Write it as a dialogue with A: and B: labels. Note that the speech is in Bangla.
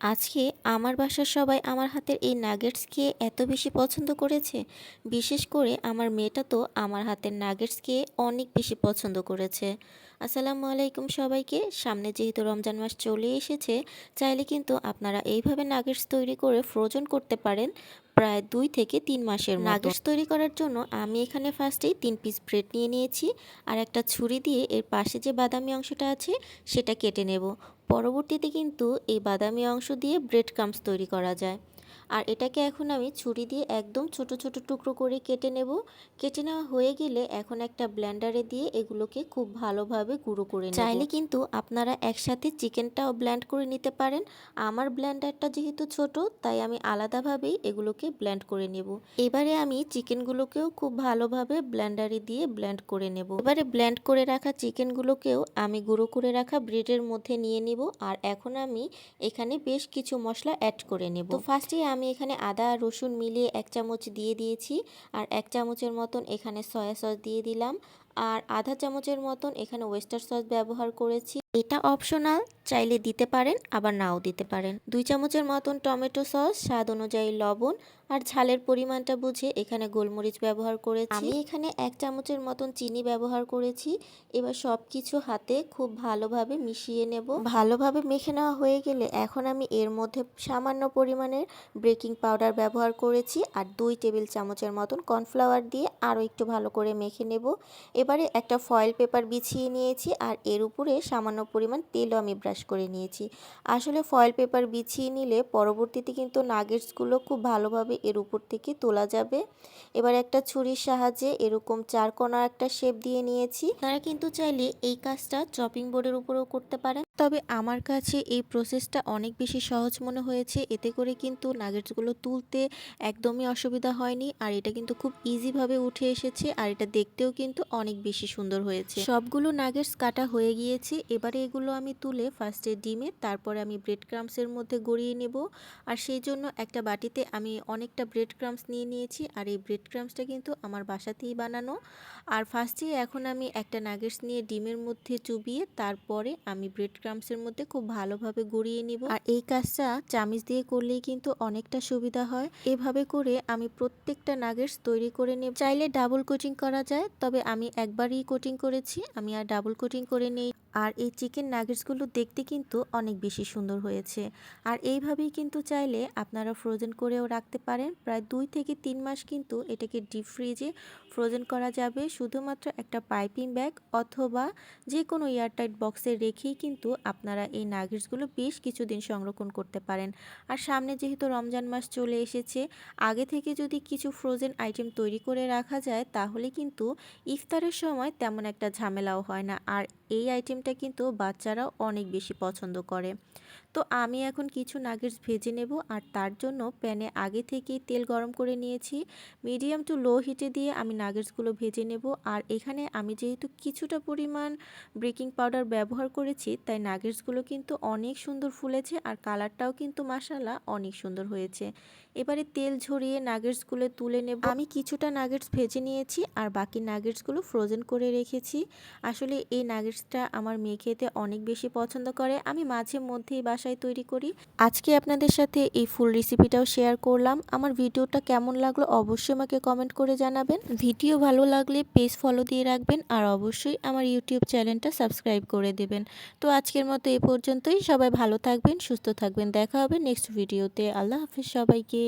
A: আজকে আমার বাসার সবাই আমার হাতের এই নাগেটস খেয়ে এত বেশি পছন্দ করেছে। বিশেষ করে আমার মেয়েটা তো আমার হাতের নাগেটস খেয়ে অনেক বেশি পছন্দ করেছে। আসসালামু আলাইকুম সবাইকে। সামনে যেহেতু রমজান মাস চলে এসেছে, চাইলে কিন্তু আপনারা এইভাবে নাগেটস তৈরি করে ফ্রোজন করতে পারেন প্রায় দুই থেকে তিন মাসের নাগেটস তৈরি করার জন্য আমি এখানে ফার্স্টেই তিন পিস ব্রেড নিয়ে নিয়েছি, আর একটা ছুরি দিয়ে এর পাশে যে বাদামি অংশটা আছে, সেটা কেটে নেব। পরবর্তীতে কিন্তু এই বাদামি অংশ দিয়ে ব্রেড ক্রামস তৈরি করা যায়। আর এটাকে এখন আমি ছুরি দিয়ে একদম ছোট ছোট টুকরো করে কেটে নেব। কেটে নেওয়া হয়ে গেলে এখন একটা ব্ল্যান্ডারে দিয়ে এগুলোকে খুব ভালোভাবে গুঁড়ো করে চাইলে কিন্তু আপনারা একসাথে চিকেনটাও ব্ল্যান্ড করে নিতে পারেন। আমার ব্ল্যান্ডারটা যেহেতু ছোট, তাই আমি আলাদাভাবেই এগুলোকে ব্ল্যান্ড করে নেব। এবারে আমি চিকেনগুলোকেও খুব ভালোভাবে ব্ল্যান্ডারে দিয়ে ব্ল্যান্ড করে নেব। এবারে ব্ল্যান্ড করে রাখা চিকেনগুলোকেও আমি গুঁড়ো করে রাখা ব্রেডের মধ্যে নিয়ে নিব। আর এখন আমি এখানে বেশ কিছু মশলা অ্যাড করে নেব। ফার্স্টে আমি এখানে আদা আর রসুন মিলিয়ে এক চামচ দিয়ে দিয়েছি। আর এক চামচের মতন এখানে সয়া সস দিয়ে দিলাম। আর আধা চামচের মতন এখানে ওয়েস্টার সস ব্যবহার করেছি। এটা অপশনাল চাইলে দিতে পারেন, আবার নাও দিতে পারেন। দুই চামচের মতন টমেটো সস, স্বাদ অনুযায়ী লবণ আর ঝালের পরিমাণটা বুঝে এখানে গোলমরিচ ব্যবহার করেছি। আমি এখানে এক চামচের মতন চিনি ব্যবহার করেছি। এবার সব কিছু হাতে খুব ভালোভাবে মিশিয়ে নেব। ভালোভাবে মেখে নেওয়া হয়ে গেলে এখন আমি এর মধ্যে সামান্য পরিমাণের বেকিং পাউডার ব্যবহার করেছি আর দুই টেবিল চামচের মতন কর্নফ্লাওয়ার দিয়ে আরও একটু ভালো করে মেখে নেব। এবারে একটা ফয়েল পেপার বিছিয়ে নিয়েছি আর এর উপরে সামান্য পরিমাণ তেলও আমি ব্রাশ করে নিয়েছি। আসলে ফয়েল পেপার বিছিয়ে নিলে পরবর্তীতে কিন্তু নাগেটসগুলো খুব ভালোভাবে এর উপর থেকে তোলা যাবে। এবার একটা ছুরির সাহায্যে এরকম চার কোনার একটা শেপ দিয়ে নিয়েছি। তারা কিন্তু চাইলে এই কাজটা চপিং বোর্ডের উপরেও করতে পারেন। তবে আমার কাছে এই প্রসেসটা অনেক বেশি সহজ মনে হয়েছে। এতে করে কিন্তু নাগেটসগুলো তুলতে একদমই অসুবিধা হয়নি। আর এটা কিন্তু খুব ইজিভাবে উঠে এসেছে। আর এটা দেখতেও কিন্তু অনেক বেশি সুন্দর হয়েছে। সবগুলো নাগেটস কাটা হয়ে গিয়েছে। এবারে এগুলো আমি তুলে ফার্স্টে ডিমে, তারপরে আমি ব্রেড ক্রামসের মধ্যে গড়িয়ে নেব। আর সেই জন্য একটা বাটিতে আমি অনেকটা ব্রেড ক্রামস নিয়ে নিয়েছি। আর এই ব্রেড ক্রামসটা কিন্তু আমার বাসাতেই বানানো। আর ফার্স্টে এখন আমি একটা নাগেটস নিয়ে ডিমের মধ্যে চুবিয়ে, তারপরে আমি ব্রেড ক্রামসের মধ্যে খুব ভালোভাবে গড়িয়ে নিব। আর এই কাজটা চামিচ দিয়ে করলেই কিন্তু অনেকটা সুবিধা হয়। এভাবে করে আমি প্রত্যেকটা নাগেটস তৈরি করে নেব। চাইলে ডাবল কোটিং করা যায়, তবে আমি একবারই কোটিং করেছি। আমি আর ডাবল কোটিং করে নেই। আর এই চিকেন নাগেটসগুলো দেখতে কিন্তু অনেক বেশি সুন্দর হয়েছে। আর এইভাবেই কিন্তু চাইলে আপনারা ফ্রোজেন করেও রাখতে পারেন। প্রায় দুই থেকে তিন মাস কিন্তু এটাকে ডিপ ফ্রিজে ফ্রোজেন করা যাবে। শুধুমাত্র একটা পাইপিং ব্যাগ অথবা যে কোনো এয়ারটাইট বক্সে রেখেই কিন্তু আপনারা এই নাগেটসগুলো বেশ কিছুদিন সংরক্ষণ করতে পারেন। আর সামনে যেহেতু রমজান মাস চলে এসেছে, আগে থেকে যদি কিছু ফ্রোজেন আইটেম তৈরি করে রাখা যায়, তাহলে কিন্তু ইফতারের সময় তেমন একটা ঝামেলাও হয় না। আর এই আইটেমটা কিন্তু বাচ্চারাও অনেক বেশি পছন্দ করে। তো আমি এখন কিছু নাগেটস ভেজে নেব আর তার জন্য প্যানে আগে থেকেই তেল গরম করে নিয়েছি। মিডিয়াম টু লো হিটে দিয়ে আমি নাগেটসগুলো ভেজে নেব আর এখানে আমি যেহেতু কিছুটা পরিমাণ বেকিং পাউডার ব্যবহার করেছি, তাই নাগেটসগুলো কিন্তু অনেক সুন্দর ফুলেছে আর কালারটাও কিন্তু মাসালা অনেক সুন্দর হয়েছে। এবারে তেল ঝরিয়ে নাগেটসগুলো তুলে নেব। আমি কিছুটা নাগেটস ভেজে নিয়েছি আর বাকি নাগেটসগুলো ফ্রোজেন করে রেখেছি। আসলে এই নাগেটসটা আমার মেয়ে খেতে অনেক বেশি পছন্দ করে, আমি মাঝে মধ্যেই বাসায় তৈরি করি। আজকে আপনাদের সাথে এই ফুল রেসিপিটাও শেয়ার করলাম। আমার ভিডিওটা কেমন লাগল অবশ্যই আমাকে কমেন্ট করে জানাবেন। ভিডিও ভালো লাগলে পেজ ফলো দিয়ে রাখবেন আর অবশ্যই আমার ইউটিউব চ্যানেলটা সাবস্ক্রাইব করে দেবেন। তো আজকের মতো এ পর্যন্তই। সবাই ভালো থাকবেন, সুস্থ থাকবেন। দেখা হবে নেক্সট ভিডিওতে। আল্লাহ হাফিজ সবাইকে।